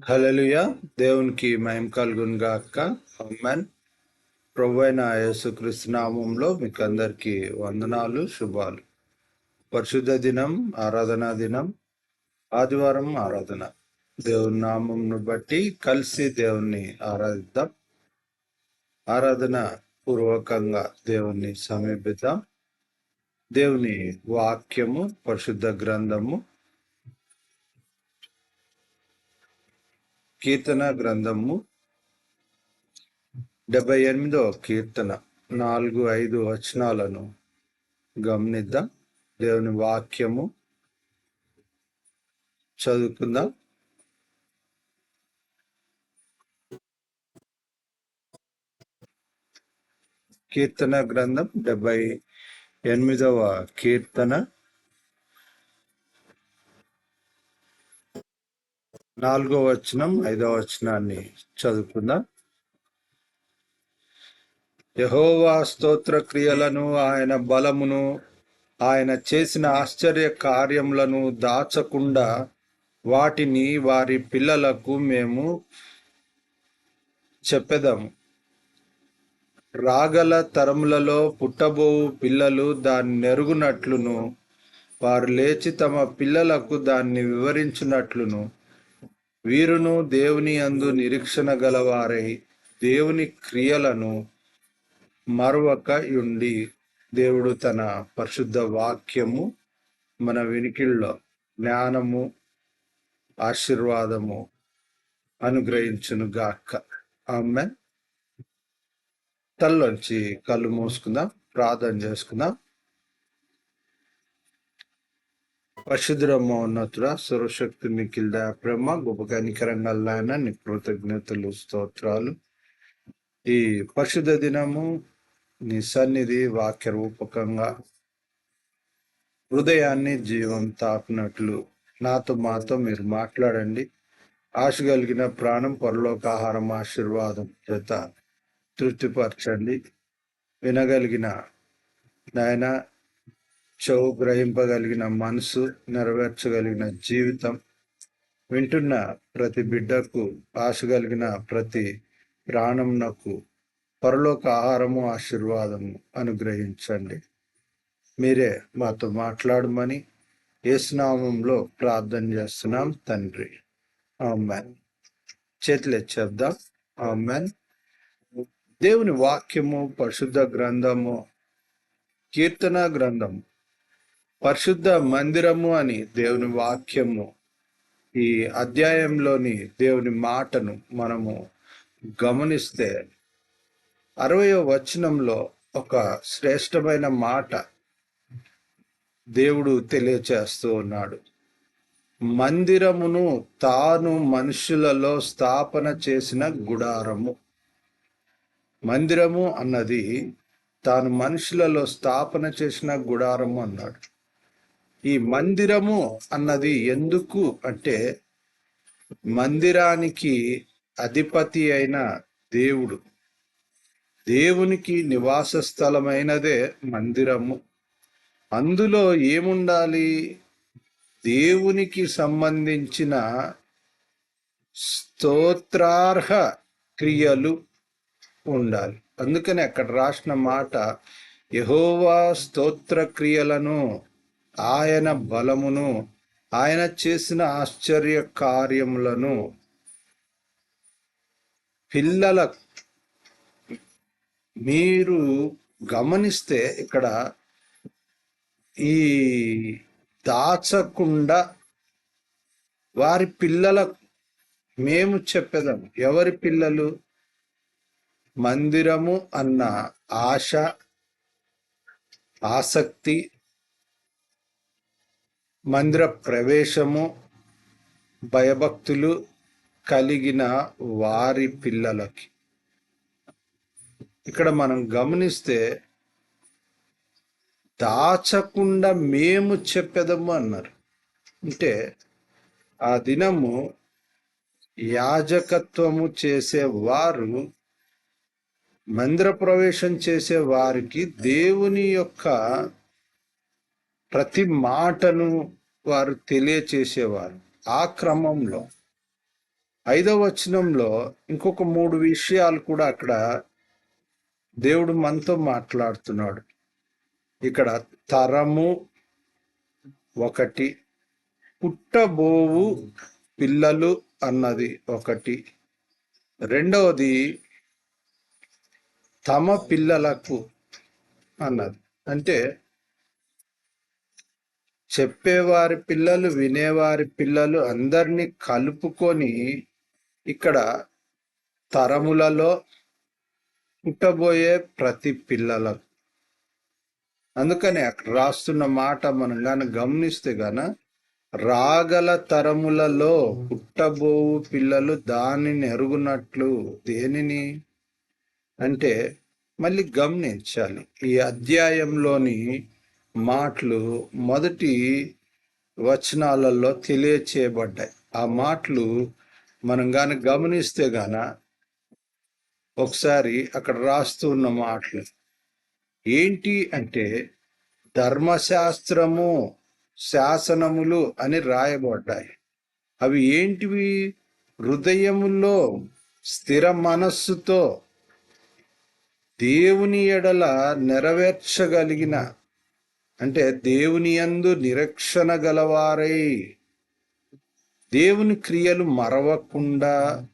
హలలుయ దేవునికి మహిమ కలుగునుగా అక్క. అమ్మన్ ప్రభువైన అయిన నామంలో మీకు అందరికీ వందనాలు శుభాలు. పరిశుద్ధ దినం ఆరాధనా దినం ఆదివారం ఆరాధన. దేవుని నామంను బట్టి కలిసి దేవుణ్ణి ఆరాధిద్దాం. ఆరాధన పూర్వకంగా దేవుణ్ణి సమీపిద్దాం. దేవుని వాక్యము పరిశుద్ధ గ్రంథము కీర్తన గ్రంథము డెబ్బై ఎనిమిదో కీర్తన నాలుగు ఐదు వచనాలను గమనిద్దాం. దేవుని వాక్యము చదువుకుందాం. కీర్తన గ్రంథం డెబ్బై ఎనిమిదవ కీర్తన. నాలుగో వచనం ఐదో వచనాన్ని చదువుకుందాం. యహోవా స్తోత్ర క్రియలను ఆయన బలమును ఆయన చేసిన ఆశ్చర్య కార్యములను దాచకుండా వాటిని వారి పిల్లలకు మేము చెప్పెదము. రాగల తరములలో పుట్టబోవు పిల్లలు దాన్ని నెరుగునట్లును వారు లేచి తమ పిల్లలకు దాన్ని వివరించినట్లును. వీరును దేవుని అందు నిరీక్షణ గలవారై దేవుని క్రియలను మరొక ఉండి దేవుడు తన పరిశుద్ధ వాక్యము మన వెనికిల్లో జ్ఞానము ఆశీర్వాదము అనుగ్రహించును గాక ఆమె తల్లోంచి కళ్ళు మూసుకుందాం ప్రార్థన చేసుకుందాం. పరిశుద్ధ మౌన్నతుడ సర్వశక్తి నిఖిల్ బ్రహ్మ గొప్ప కనికరంగా నీ కృతజ్ఞతలు స్తోత్రాలు. ఈ పరిశుద్ధ దినము నీ సన్నిధి వాక్య రూపకంగా హృదయాన్ని జీవం తాపినట్లు నాతో మాతో మీరు మాట్లాడండి. ఆశ కలిగిన ప్రాణం పరలోకాహారం ఆశీర్వాదం చేత తృప్తిపరచండి. వినగలిగిన నాయన చెవు గ్రహింపగలిగిన మనసు నెరవేర్చగలిగిన జీవితం వింటున్న ప్రతి బిడ్డకు ఆశ కలిగిన ప్రతి ప్రాణంనకు పరలోక ఆహారము ఆశీర్వాదము అనుగ్రహించండి. మీరే మాతో మాట్లాడమని ఏసునామంలో ప్రార్థన చేస్తున్నాం తండ్రి. ఆమెన్. చేతులు చేద్దాం ఆమెన్. దేవుని వాక్యము పరిశుద్ధ గ్రంథము కీర్తన గ్రంథము. పరిశుద్ధ మందిరము అని దేవుని వాక్యము ఈ అధ్యాయంలోని దేవుని మాటను మనము గమనిస్తే అరవయో వచనంలో ఒక శ్రేష్టమైన మాట దేవుడు తెలియచేస్తూ ఉన్నాడు. మందిరమును తాను మనుషులలో స్థాపన చేసిన గుడారము. మందిరము అన్నది తాను మనుషులలో స్థాపన చేసిన గుడారము అన్నాడు. ఈ మందిరము అన్నది ఎందుకు అంటే మందిరానికి అధిపతి అయిన దేవుడు. దేవునికి నివాస స్థలమైనదే మందిరము. అందులో ఏముండాలి? దేవునికి సంబంధించిన స్తోత్రార్హ క్రియలు ఉండాలి. అందుకని అక్కడ రాసిన మాట యహోవా స్తోత్ర క్రియలను ఆయన బలమును ఆయన చేసిన ఆశ్చర్య కార్యములను పిల్లల మీరు గమనిస్తే ఇక్కడ ఈ దాచకుండా వారి పిల్లలకు మేము చెప్పేదాం. ఎవరి పిల్లలు? మందిరము అన్న ఆశ ఆసక్తి మందిర ప్రవేశము భయభక్తులు కలిగిన వారి పిల్లలకి. ఇక్కడ మనం గమనిస్తే దాచకుండా మేము చెప్పెదము అన్నారు. అంటే ఆ దినము యాజకత్వము చేసే వారు మందిర ప్రవేశం చేసే వారికి దేవుని యొక్క ప్రతి మాటను వారు తెలియచేసేవారు. ఆ క్రమంలో ఐదవ వచనంలో ఇంకొక మూడు విషయాలు కూడా అక్కడ దేవుడు మనతో మాట్లాడుతున్నాడు. ఇక్కడ తరము ఒకటి పుట్టబోవు పిల్లలు అన్నది ఒకటి. రెండవది తమ పిల్లలకు అన్నది. అంటే చెప్పేవారి పిల్లలు వినేవారి పిల్లలు అందరినీ కలుపుకొని ఇక్కడ తరములలో పుట్టబోయే ప్రతి పిల్లలకు అందుకనే అక్కడ రాస్తున్న మాట మనం కానీ గమనిస్తే గాన రాగల తరములలో పుట్టబోవు పిల్లలు దానిని ఎరుగునట్లు దేనిని? అంటే మళ్ళీ గమనించాలి. ఈ అధ్యాయంలోని మాటలు మొదటి వచనాలలో తెలియచేయబడ్డాయి. ఆ మాటలు మనం కానీ గమనిస్తే గాన ఒకసారి అక్కడ రాస్తూ ఉన్న మాటలు. ఏంటి అంటే ధర్మశాస్త్రము శాసనములు అని రాయబడ్డాయి. అవి ఏంటివి? హృదయములో స్థిర మనస్సుతో దేవుని ఎడల నెరవేర్చగలిగిన అంటే దేవుని యందు నిరక్షణ గలవారై. దేవుని క్రియలు మరవకుండా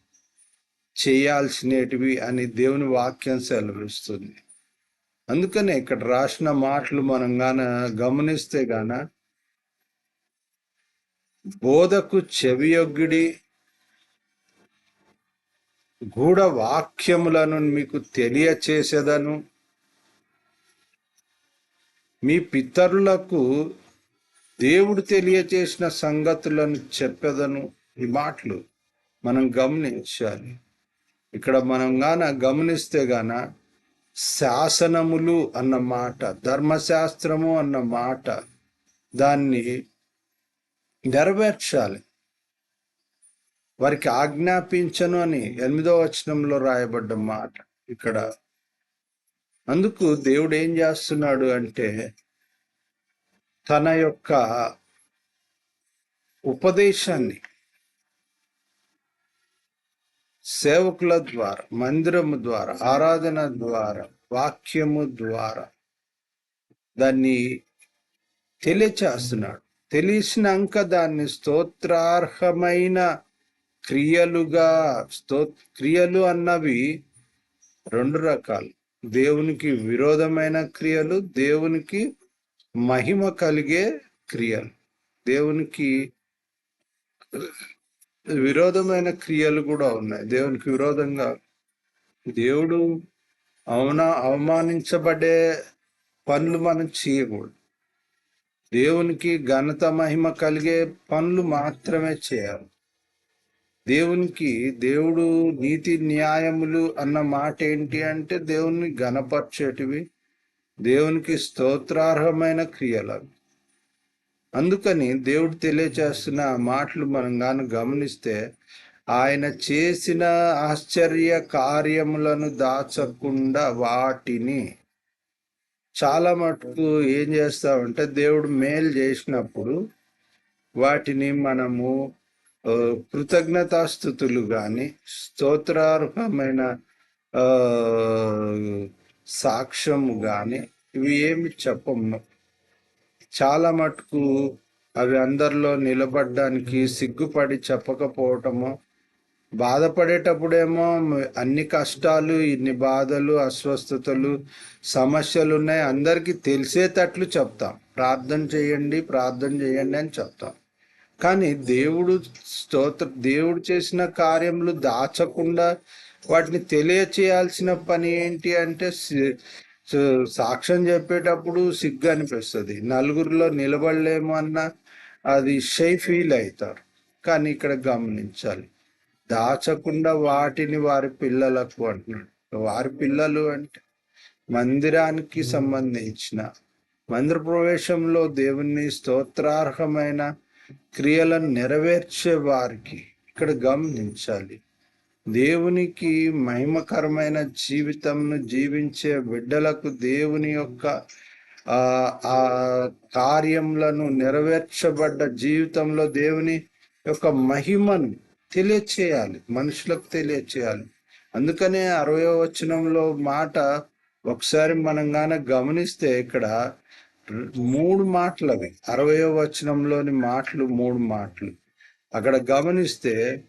చేయాల్సినటివి అని దేవుని వాక్యం సెలవిస్తుంది. అందుకనే ఇక్కడ రాసిన మాటలు మనం గాన గమనిస్తే గాన బోధకు చెవియొగ్గిడి గూఢ వాక్యములను మీకు తెలియచేసేదను మీ పితరులకు దేవుడు తెలియచేసిన సంగతులను చెప్పెదను. ఈ మాటలు మనం గమనించాలి. ఇక్కడ మనం గాన గమనిస్తే గాన శాసనములు అన్న మాట ధర్మశాస్త్రము అన్న మాట దాన్ని నెరవేర్చాలి. వారికి ఆజ్ఞాపించను అని ఎనిమిదో వచనంలో రాయబడ్డ మాట. ఇక్కడ అందుకు దేవుడు ఏం చేస్తున్నాడు అంటే తన యొక్క ఉపదేశాన్ని సేవకుల ద్వారా మందిరము ద్వారా ఆరాధన ద్వారా వాక్యము ద్వారా దాన్ని తెలియచేస్తున్నాడు. తెలిసినాక దాన్ని స్తోత్రార్హమైన క్రియలుగా స్తో క్రియలు అన్నవి రెండు రకాలు. దేవునికి విరోధమైన క్రియలు దేవునికి మహిమ కలిగే క్రియలు. దేవునికి విరోధమైన క్రియలు కూడా ఉన్నాయి. దేవునికి విరోధంగా దేవుడు అవన అవమానించబడే పనులు మనం చేయకూడదు. దేవునికి ఘనత మహిమ కలిగే పనులు మాత్రమే చేయాలి. దేవునికి దేవుడు నీతి న్యాయములు అన్న మాట ఏంటి అంటే దేవుణ్ణి గణపరిచేటివి దేవునికి స్తోత్రార్హమైన క్రియలు అందుకని దేవుడు తెలియచేస్తున్న మాటలు మనం గాను గమనిస్తే ఆయన చేసిన ఆశ్చర్య కార్యములను దాచకుండా వాటిని చాలా మటుకు ఏం చేస్తామంటే దేవుడు మేలు చేసినప్పుడు వాటిని మనము కృతజ్ఞతాస్థుతులు కానీ స్తోత్రార్హమైన సాక్ష్యము కానీ ఇవి ఏమి చెప్పము. చాలా మటుకు అవి అందరిలో నిలబడడానికి సిగ్గుపడి చెప్పకపోవటము. బాధపడేటప్పుడేమో అన్ని కష్టాలు ఇన్ని బాధలు అస్వస్థతలు సమస్యలు ఉన్నాయి అందరికీ తెలిసేటట్లు చెప్తాం. ప్రార్థన చేయండి ప్రార్థన చేయండి అని చెప్తాం. కానీ దేవుడు స్తోత్ర దేవుడు చేసిన కార్యములు దాచకుండా వాటిని తెలియచేయాల్సిన పని ఏంటి అంటే సాక్ష్యం చెప్పేటప్పుడు సిగ్గు అనిపిస్తుంది. నలుగురిలో నిలబడలేము అన్న అది షై ఫీల్ అవుతారు కానీ ఇక్కడ గమనించాలి. దాచకుండా వాటిని వారి పిల్లలకు అంటున్నాడు. వారి పిల్లలు అంటే మందిరానికి సంబంధించిన మందిర ప్రవేశంలో దేవుని స్తోత్రార్హమైన క్రియలను నెరవేర్చే వారికి ఇక్కడ గమనించాలి. దేవునికి మహిమకరమైన జీవితంను జీవించే బిడ్డలకు దేవుని యొక్క ఆ కార్యములను నెరవేర్చబడ్డ జీవితంలో దేవుని యొక్క మహిమను తెలియచేయాలి. మనుషులకు తెలియచేయాలి. అందుకనే అరవై వచనంలో మాట ఒకసారి మనం గాన గమనిస్తే ఇక్కడ మూడు మాటలు అవి. అరవై వచనంలోని మాటలు మూడు మాటలు. అక్కడ గమనిస్తే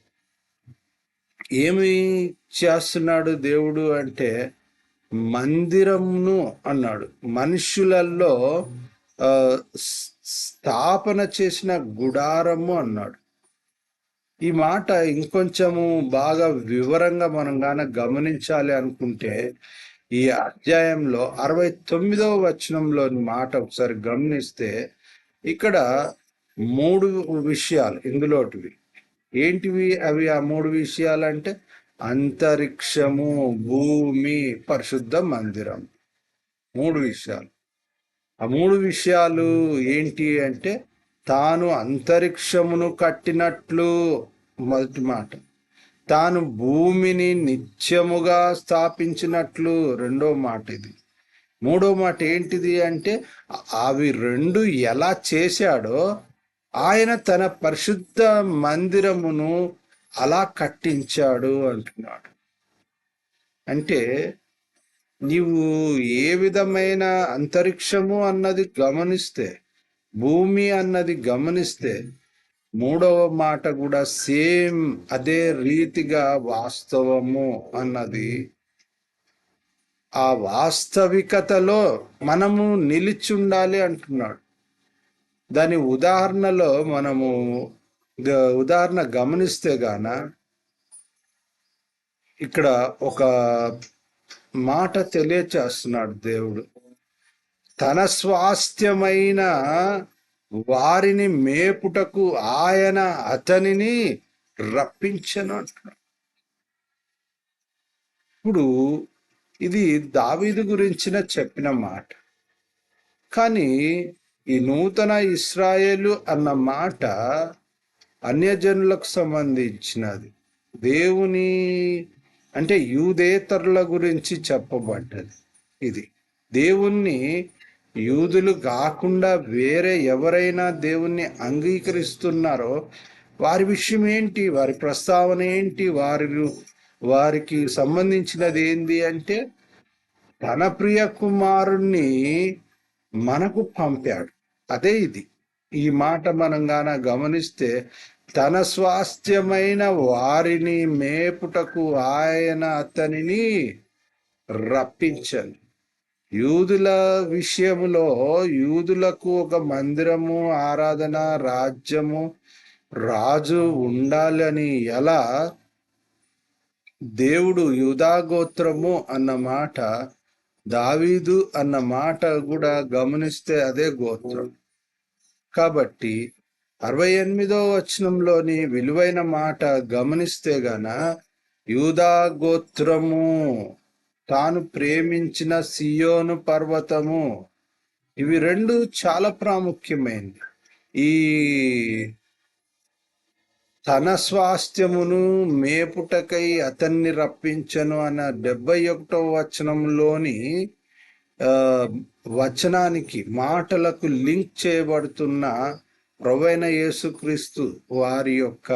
ఏమి చేస్తున్నాడు దేవుడు అంటే మందిరంను అన్నాడు. మనుషులలో ఆ, స్థాపన చేసిన గుడారము అన్నాడు. ఈ మాట ఇంకొంచెము బాగా వివరంగా మనం గాన గమనించాలి అనుకుంటే ఈ అధ్యాయంలో అరవై తొమ్మిదవ వచనంలోని మాట ఒకసారి గమనిస్తే ఇక్కడ మూడు విషయాలు ఇందులోటివి. ఏంటివి అవి ఆ మూడు విషయాలు అంటే అంతరిక్షము భూమి పరిశుద్ధ మందిరం. మూడు విషయాలు. ఆ మూడు విషయాలు ఏంటి అంటే తాను అంతరిక్షమును కట్టినట్లు మొదటి మాట. తాను భూమిని నిత్యముగా స్థాపించినట్లు రెండో మాట ఇది. మూడో మాట ఏంటిది అంటే అవి రెండు ఎలా చేశాడో ఆయన తన పరిశుద్ధ మందిరమును అలా కట్టించాడు అంటున్నాడు. అంటే నీవు ఏ విధమైన అంతరిక్షము అన్నది గమనిస్తే భూమి అన్నది గమనిస్తే మూడవ మాట కూడా సేమ్ అదే రీతిగా వాస్తవము అన్నది. ఆ వాస్తవికతలో మనము నిలిచి ఉండాలి అంటున్నాడు. దాని ఉదాహరణలో మనము ఉదాహరణ గమనిస్తే గాన ఇక్కడ ఒక మాట తెలియచేస్తున్నాడు దేవుడు. తన స్వాస్థ్యమైన వారిని మేపుటకు ఆయన అతనిని రప్పించను అంటున్నాడు ఇప్పుడు ఇది దావీదు గురించిన చెప్పిన మాట. కానీ ఈ నూతన ఇస్రాయేలు అన్న మాట అన్యజనులకు సంబంధించినది. దేవుని అంటే యూదేతరుల గురించి చెప్పబడ్డది. ఇది దేవుణ్ణి యూదులు కాకుండా వేరే ఎవరైనా దేవుణ్ణి అంగీకరిస్తున్నారో వారి విషయం ఏంటి? వారి ప్రస్తావన ఏంటి? వారి వారికి సంబంధించినది ఏంది అంటే తన ప్రియ కుమారుణ్ణి మనకు పంపాడు. అదే ఇది. ఈ మాట మనం గాన గమనిస్తే తన స్వాస్థ్యమైన వారిని మేపుటకు ఆయన అతనిని రప్పించను. యూదుల విషయములో యూదులకు ఒక మందిరము ఆరాధన రాజ్యము రాజు ఉండాలని ఎలా దేవుడు యూదాగోత్రము అన్న మాట దావీదు అన్న మాట కూడా గమనిస్తే అదే గోత్రం. కాబట్టి అరవై ఎనిమిదో వచనంలోని విలువైన మాట గమనిస్తే గన యూదా గోత్రము తాను ప్రేమించిన సియోను పర్వతము. ఇవి రెండు చాలా ప్రాముఖ్యమైనవి. ఈ తన స్వాస్థ్యమును మేపుటకై అతన్ని రప్పించను అన్న డెబ్బై ఒకటో వచనంలోని వచనానికి మాటలకు లింక్ చేయబడుతున్న ప్రవైన యేసుక్రీస్తు వారి యొక్క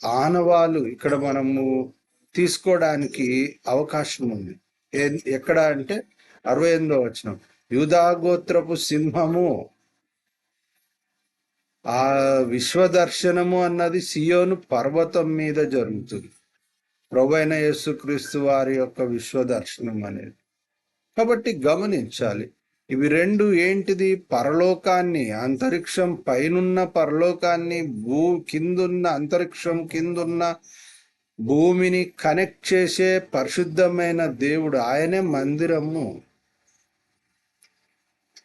ఆనవాలు. ఇక్కడ మనము తీసుకోవడానికి అవకాశం ఉంది ఎక్కడ అంటే అరవై ఎనిమిదో వచ్చిన యూదాగోత్రపు సింహము ఆ విశ్వదర్శనము అన్నది సియోను పర్వతం మీద జరుగుతుంది. ప్రభైన యేసుక్రీస్తు వారి యొక్క విశ్వదర్శనం అనేది. కాబట్టి గమనించాలి ఇవి రెండు ఏంటిది? పరలోకాన్ని అంతరిక్షం పైనున్న పరలోకాన్ని భూ కిందున్న అంతరిక్షం కిందున్న భూమిని కనెక్ట్ చేసే పరిశుద్ధమైన దేవుడు ఆయనే మందిరము.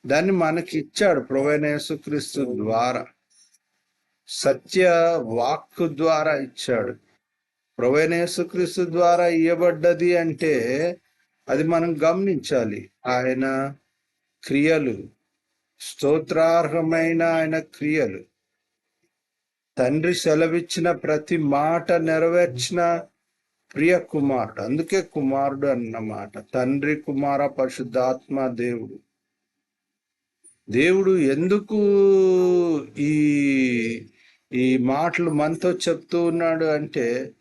దాన్ని మనకి ఇచ్చాడు ప్రవేణేశుక్రీస్తు ద్వారా. సత్య వాక్కు ద్వారా ఇచ్చాడు. ప్రవేణేశుక్రీస్తు ద్వారా ఇవ్వబడ్డది అంటే అది మనం గమనించాలి. ఆయన క్రియలు స్తోత్రార్హమైన ఆయన క్రియలు. తండ్రి సెలవిచ్చిన ప్రతి మాట నెరవేర్చిన ప్రియ కుమారుడు. అందుకే కుమారుడు అన్నమాట తండ్రి కుమార పరిశుద్ధాత్మ దేవుడు. దేవుడు ఎందుకు ఈ ఈ మాటలు మనతో చెప్తూ ఉన్నాడు అంటే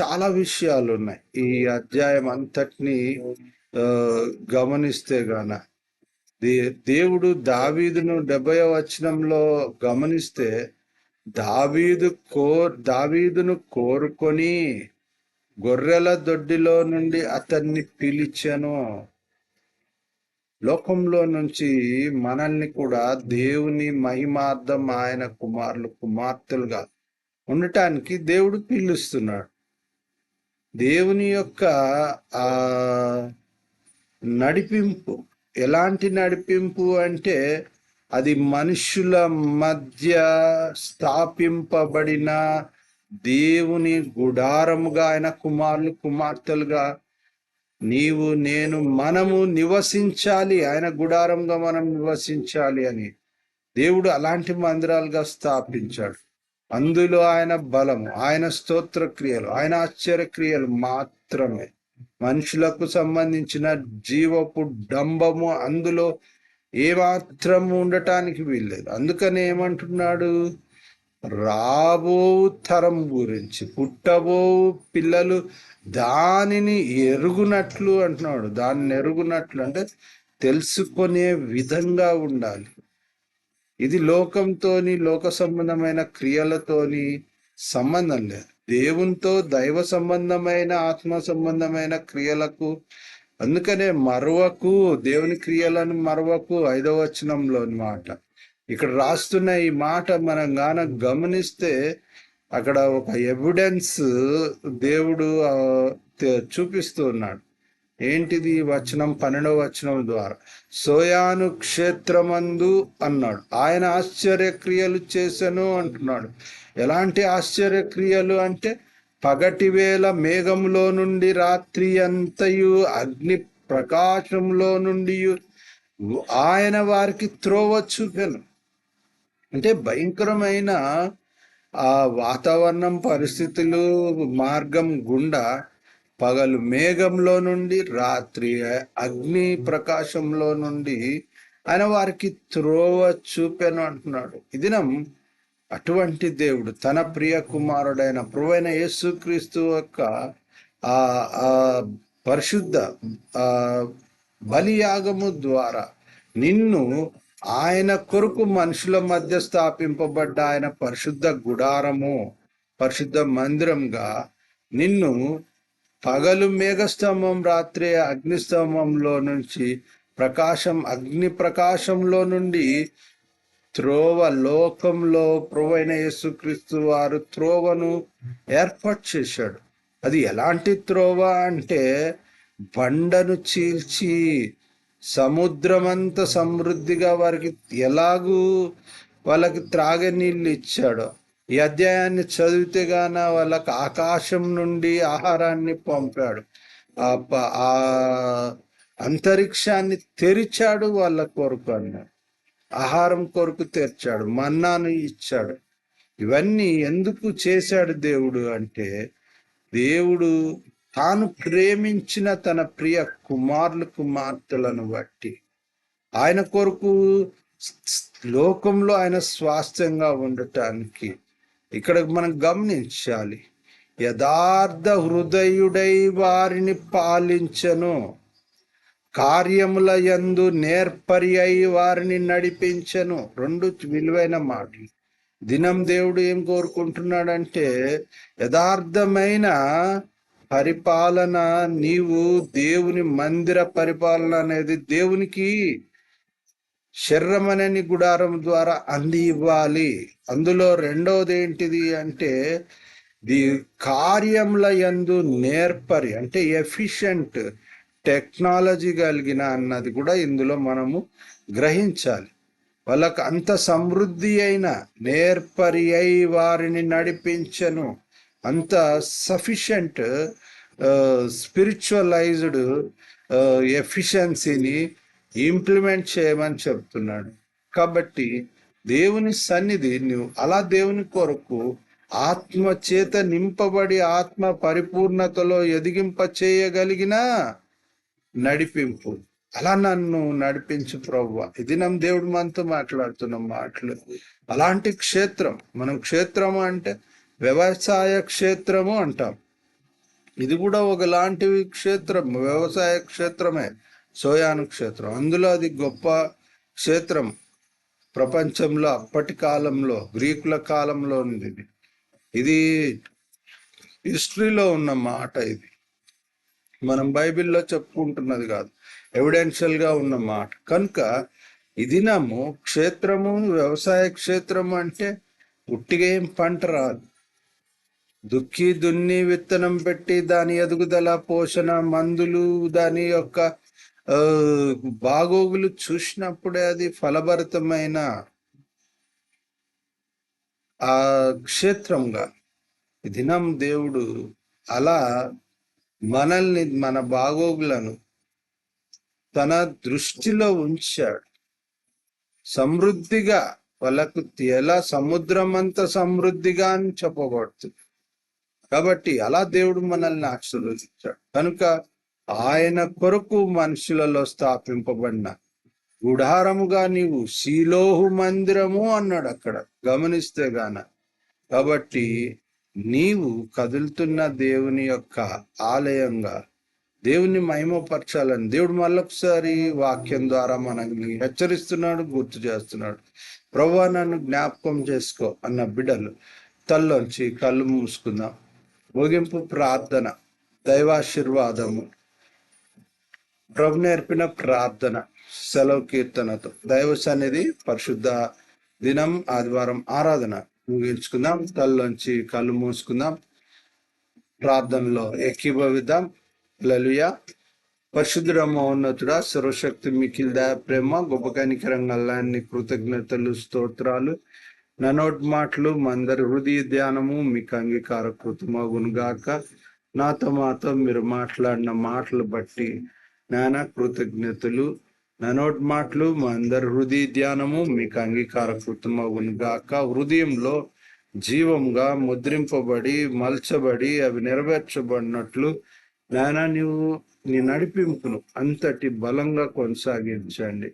చాలా విషయాలు ఉన్నాయి. ఈ అధ్యాయం అంతటిని ఆ, గమనిస్తే గాన దే- దేవుడు దావీదును డెబ్బై వచనంలో గమనిస్తే దావీదు కో దావీదును కోరుకొని గొర్రెల దొడ్డిలో నుండి అతన్ని పిలిచాను. లోకంలో నుంచి మనల్ని కూడా దేవుని మహిమార్థం ఆయన కుమారులు కుమార్తెలుగా ఉండటానికి దేవుడు పిలుస్తున్నాడు. దేవుని యొక్క ఆ నడిపింపు ఎలాంటి నడిపింపు అంటే అది మనుషుల మధ్య స్థాపింపబడిన దేవుని గుడారముగా ఆయన కుమారులు కుమార్తెలుగా నీవు నేను మనము నివసించాలి ఆయన గుడారంగా మనం నివసించాలి అని దేవుడు అలాంటి మందిరాలుగా స్థాపించాడు. అందులో ఆయన బలము ఆయన స్తోత్ర క్రియలు ఆయన ఆశ్చర్య క్రియలు మాత్రమే. మనుషులకు సంబంధించిన జీవపు డంబము అందులో ఏమాత్రం ఉండటానికి వీల్లేదు. అందుకని ఏమంటున్నాడు? రాబో తరం గురించి పుట్టబో పిల్లలు దానిని ఎరుగునట్లు అంటున్నాడు. దాన్ని ఎరుగునట్లు అంటే తెలుసుకునే విధంగా ఉండాలి. ఇది లోకంతోని లోక సంబంధమైన క్రియలతోని సంబంధం లేదు. దేవునితో దైవ సంబంధమైన ఆత్మ సంబంధమైన క్రియలకు అందుకనే మరవకు దేవుని క్రియలను మరవకు ఐదవ వచనంలోని మాట ఇక్కడ రాస్తున్న ఈ మాట మనం గాన గమనిస్తే అక్కడ ఒక ఎవిడెన్స్ దేవుడు చూపిస్తూ ఉన్నాడు. ఏంటిది ఈ వచనం? పన్నెండవ వచనం ద్వారా. సోయాను క్షేత్రమందు అన్నాడు. ఆయన ఆశ్చర్యక్రియలు చేశాను అంటున్నాడు. ఎలాంటి ఆశ్చర్యక్రియలు అంటే పగటివేళ మేఘంలో నుండి రాత్రి అంతయు అగ్ని ప్రకాశంలో నుండి ఆయన వారికి త్రోవ చూపెను. అంటే భయంకరమైన ఆ వాతావరణం పరిస్థితులు మార్గం గుండా పగలు మేఘంలో నుండి రాత్రి అగ్ని ప్రకాశంలో నుండి ఆయన వారికి త్రోవ చూపెను అంటున్నాడు. ఈ దినం అటువంటి దేవుడు తన ప్రియ కుమారుడైన ప్రభువైన యేసుక్రీస్తు యొక్క ఆ పరిశుద్ధ బలియాగము ద్వారా నిన్ను ఆయన కొరకు మనుషుల మధ్య స్థాపింపబడ్డ ఆయన పరిశుద్ధ గుడారము పరిశుద్ధ మందిరంగా నిన్ను పగలు మేఘస్తంభం రాత్రి అగ్నిస్తంభంలో నుంచి ప్రకాశం అగ్ని ప్రకాశంలో నుండి త్రోవ లోకంలో ప్రొవైన యేసుక్రీస్తు వారు త్రోవను ఏర్పాటు చేశాడు. అది ఎలాంటి త్రోవ అంటే బండను చీల్చి సముద్రమంత సమృద్ధిగా వారికి ఎలాగూ వాళ్ళకి త్రాగే నీళ్ళు ఇచ్చాడో. ఈ అధ్యాయాన్ని చదివితే గాన వాళ్ళకి ఆకాశం నుండి ఆహారాన్ని పంపాడు. ఆ ఆ అంతరిక్షాన్ని తెరిచాడు వాళ్ళ కొరకు అన్నాడు. ఆహారం కొరకు తెచ్చాడు మన్నాను ఇచ్చాడు. ఇవన్నీ ఎందుకు చేశాడు దేవుడు అంటే దేవుడు తాను ప్రేమించిన తన ప్రియ కుమారులు కుమార్తెలను బట్టి. ఆయన కొరకు లోకంలో ఆయన స్వాస్థ్యంగా ఉండటానికి ఇక్కడ మనం గమనించాలి. యథార్థ హృదయుడై వారిని పాలించను. కార్యముల యందు నేర్పరి అయి వారిని నడిపించను. రెండు విలువైన మాటలు. దినం దేవుడు ఏం కోరుకుంటున్నాడంటే యథార్థమైన పరిపాలన నీవు దేవుని మందిర పరిపాలన అనేది దేవునికి శరీరం అనే గుడారం ద్వారా అంది ఇవ్వాలి అందులో రెండవది ఏంటిది అంటే ది కార్యముల యందు నేర్పరి అంటే ఎఫిషియంట్ టెక్నాలజీ కలిగిన అన్నది కూడా ఇందులో మనము గ్రహించాలి. వాళ్ళకు అంత సమృద్ధి అయిన నేర్పరి అయి వారిని నడిపించను. అంత సఫిషియంట్ స్పిరిచువలైజ్డ్ ఎఫిషియన్సీని ఇంప్లిమెంట్ చేయమని చెప్తున్నాడు. కాబట్టి దేవుని సన్నిధి నువ్వు అలా దేవుని కొరకు ఆత్మ చేత నింపబడి ఆత్మ పరిపూర్ణతలో ఎదిగింప చేయగలిగినా నడిపింపు. అలా నన్ను నడిపించు ప్రవ్వ. ఇది నమ్ దేవుడు మనతో మాట్లాడుతున్న మాటలు. అలాంటి క్షేత్రం మనం క్షేత్రం అంటే వ్యవసాయ క్షేత్రము అంటాం. ఇది కూడా ఒకలాంటి క్షేత్రం వ్యవసాయ క్షేత్రమే. సోయాను క్షేత్రం. అందులో అది గొప్ప క్షేత్రం. ప్రపంచంలో అప్పటి కాలంలో గ్రీకుల కాలంలో ఉంది ఇది హిస్టరీలో ఉన్న మాట ఇది. మనం బైబిల్లో చెప్పుకుంటున్నది కాదు. ఎవిడెన్షియల్గా ఉన్న మాట. కనుక ఇది నాము క్షేత్రము వ్యవసాయ క్షేత్రము అంటే ఉట్టిగా ఏం పంట రాదు. దుక్కి దున్ని విత్తనం పెట్టి దాని ఎదుగుదల పోషణ మందులు దాని యొక్క బాగోగులు చూసినప్పుడే అది ఫలభరితమైన ఆ క్షేత్రంగా. దినం దేవుడు అలా మనల్ని మన బాగోగులను తన దృష్టిలో ఉంచాడు. సమృద్ధిగా వాళ్ళకు ఎలా సముద్రం అంత సమృద్ధిగా అని చెప్పబడుతుంది. కాబట్టి అలా దేవుడు మనల్ని ఆశీర్వదించాడు. కనుక ఆయన కొరకు మనుషులలో స్థాపింపబడిన గుడారముగా నీవు శీలోహు మందిరము అన్నాడు అక్కడ. గమనిస్తే గాన. కాబట్టి నీవు కదులుతున్న దేవుని యొక్క ఆలయంగా దేవుని మహిమపరచాలని దేవుడు మళ్ళొకసారి వాక్యం ద్వారా మనల్ని హెచ్చరిస్తున్నాడు గుర్తు చేస్తున్నాడు. ప్రభా నన్ను జ్ఞాపకం చేసుకో అన్న బిడ్డలు తల్లోంచి కళ్ళు మూసుకుందాం. ముగింపు ప్రార్థన దైవాశీర్వాదము. ప్రభు నేర్పిన ప్రార్థన సెలవు కీర్తనతో. దైవ సన్నిధి పరిశుద్ధ దినం ఆదివారం ఆరాధన. ముగించుకుందాం తల్లోంచి కళ్ళు మూసుకుందాం. ప్రార్థనలో ఏకీభవిద్దాం. లలుయ పరిశుద్ధుడమ్మ ఉన్నతుడ సర్వశక్తి మికిల్ దయ ప్రేమ గొప్ప కనికరంగల్లాన్ని కృతజ్ఞతలు స్తోత్రాలు. ననోట్ మాటలు మందరి హృదయ ధ్యానము మీకు అంగీకార కృతమగునుగాక నాతో మాతో మీరు మాట్లాడిన మాటలు బట్టి నానా కృతజ్ఞతలు. నా నోటి మాటలు మా అందరి హృదయ ధ్యానము మీకు అంగీకార కృతమగునుగాక హృదయంలో జీవంగా ముద్రింపబడి మలచబడి అవి నెరవేర్చబడినట్లు నాయన నీవు నీ నడిపింపును అంతటి బలంగా కొనసాగించండి.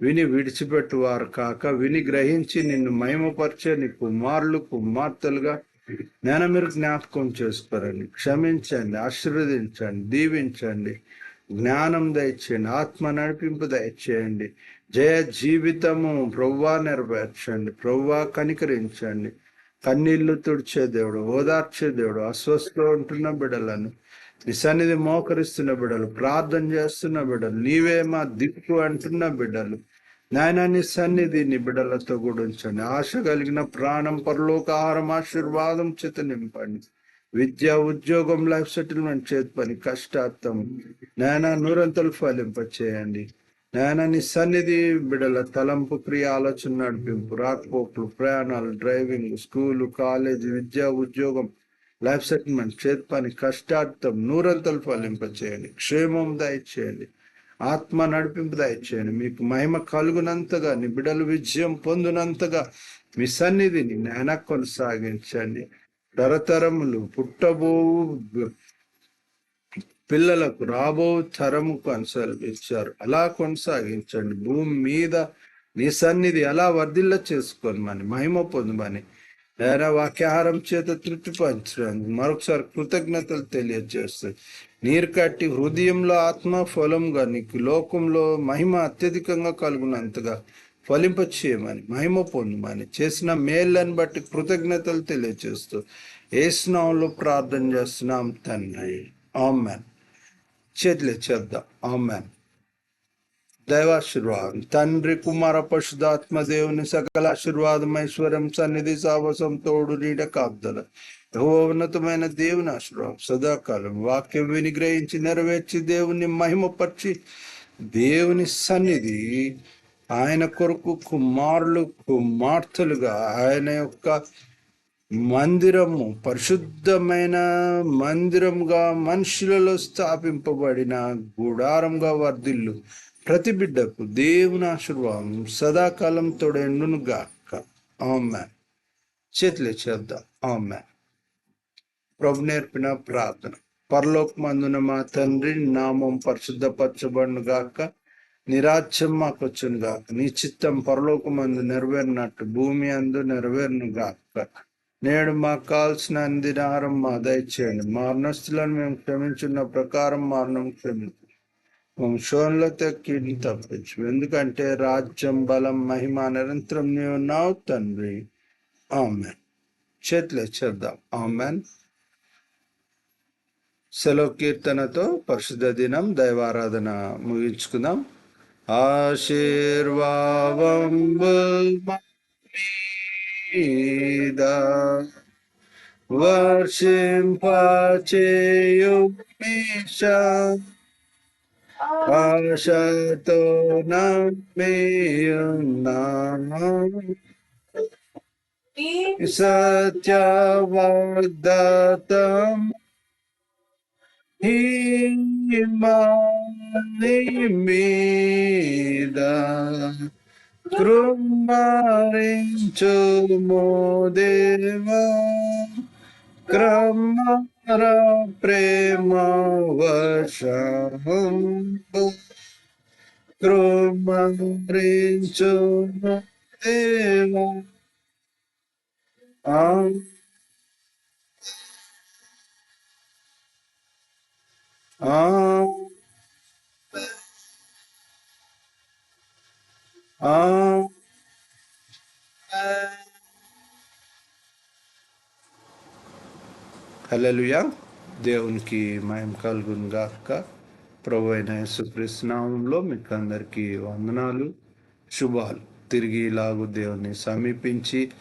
విని విడిచిపెట్టువారు కాక విని గ్రహించి నిన్ను మహిమపరిచే నీ కుమారులు కుమార్తెలుగా నేను మీరు జ్ఞాపకం చేసుకోరండి. క్షమించండి ఆశీర్వదించండి దీవించండి. జ్ఞానం దయచేయండి ఆత్మ నడిపింపు దయచేయండి జయ జీవితము ప్రవ్వా నెరవేర్చండి ప్రవ్వా కనికరించండి. కన్నీళ్ళు తుడిచే దేవుడు ఓదార్చే దేవుడు అస్వస్థలో ఉంటున్న బిడలను నీ సన్నిధి మోకరిస్తున్న బిడ్డలు ప్రార్థన చేస్తున్న బిడ్డలు నీవే మా దిక్కు అంటున్న బిడ్డలు నాయన నీ సన్నిధి నీ బిడ్డలతో కూడా ఉంచండి. ఆశ కలిగిన ప్రాణం పరలోక ఆహారం ఆశీర్వాదం చేత నింపండి. విద్య ఉద్యోగం లైఫ్ సెటిల్మెంట్ చేతి పని కష్టార్థం. నాయన నూరంతలు ఫలింపచేయండి. నాయన నీ సన్నిధి బిడల తలంపు క్రియ ఆలోచన నడిపింపు రాకపోకలు ప్రయాణాలు డ్రైవింగ్ స్కూలు కాలేజ్ విద్య ఉద్యోగం లైఫ్ సెటిల్మెంట్ చేతి పని కష్టార్థం నూరంతలు ఫలింపచేయండి. క్షేమం దయచేయండి. ఆత్మ నడిపింపు దయచేయండి. మీకు మహిమ కలుగునంతగా నీ బిడలు విజయం పొందినంతగా మీ సన్నిధిని నాయన కొనసాగించండి. తరతరములు పుట్టబో పిల్లలకు రాబో తరము కొనసాగించారు అలా కొనసాగించండి. భూమి మీద నీ సన్నిధి అలా వర్ధిల్ల చేసుకొని మని మహిమ పొందమని నేర వాక్యాహారం చేత తృప్తి పంచడానికి మరొకసారి కృతజ్ఞతలు తెలియజేస్తుంది నీరు కట్టి హృదయంలో ఆత్మ ఫలంగా నీకు లోకంలో మహిమ అత్యధికంగా కలుగునంతగా ఫలింప చేయమని మహిమ పొందమని చేసిన మేళ్ళని బట్టి కృతజ్ఞతలు తెలియచేస్తూ ఏ స్నామంలో ప్రార్థన చేస్తున్నాం తండ్రి. ఆమెన్. చేతులు చేద్దాం ఆమెన్. దైవాశీర్వాదం. తండ్రి కుమార పశుధాత్మ దేవుని సకల ఆశీర్వాదం ఐశ్వర్యం సన్నిధి సావసం తోడు నీడ కాపుదల ఉన్నతమైన దేవుని ఆశీర్వాదం సదాకాలం వాక్యం విని గ్రహించి నెరవేర్చి దేవుని మహిమపరిచి దేవుని సన్నిధి ఆయన కొరకు కుమారులు కుమార్తెలుగా ఆయన యొక్క మందిరము పరిశుద్ధమైన మందిరంగా మనుషులలో స్థాపింపబడిన గుడారంగా వర్ధిల్లు. ప్రతి బిడ్డకు దేవుని ఆశీర్వాదం సదాకాలం తోడెండును గాక ఆమె చేతులే చేద్దాం? ఆమె ప్రభు నేర్పిన ప్రార్థన. పరలోక మందున మా తండ్రి నామం పరిశుద్ధపరచబడును గాక నిరాజ్యం మాకొచ్చును గాక నీ చిత్తం పరలోకమందు నెరవేరినట్టు భూమి అందు నెరవేరునుగా. నేడు మాకు కావాల్సిన అందినారం మా దయచేయండి. మా అర్ణస్తులను మేము క్షమించున్న ప్రకారం మారణం క్షమించు. వంశంలో తక్కిని తప్పించు ఎందుకంటే రాజ్యం బలం మహిమ నిరంతరం నీవు ఉన్నావు తండ్రి. ఆమెన్. చేతులే చేద్దాం. ఆమెన్. సెలవు కీర్తనతో పరిశుద్ధ దినం దైవారాధన ముగించుకుందాం. ആശീർവാദ വർഷം പാചയും ആശത്തോ നമ്മ സത്യവർദ്ധതം ഹിമാ హిమాని మీద కృమ్మరించుము దేవా క్రమర ప్రేమ వశం కృమ్మరించుము దేవా ఆ Um, హలలుయా దేవునికి మయం కలుగును గాక ప్రభు అయిన యేసుక్రీస్తు మీకు అందరికీ వందనాలు శుభాలు. తిరిగి ఇలాగు దేవుని సమీపించి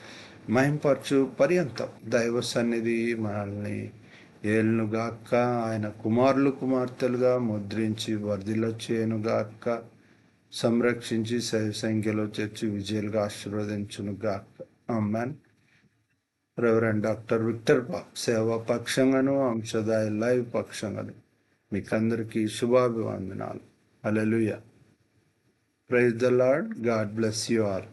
మయంపరచు పర్యంతం దైవ సన్నిధి మనల్ని ఏళ్ళను గాక ఆయన కుమారులు కుమార్తెలుగా ముద్రించి వర్ధిలో గాక సంరక్షించి సైవ సంఖ్యలో చేర్చి విజయాలుగా ఆశీర్వదించునుగాక అమ్మాన్ రెవరెండ్ డాక్టర్ విక్టర్ పాక్ సేవా పక్షంగాను అంశదాయ లైవ్ పక్షంగాను మీకందరికీ శుభాభివందనాలు. Hallelujah praise the Lord God bless you all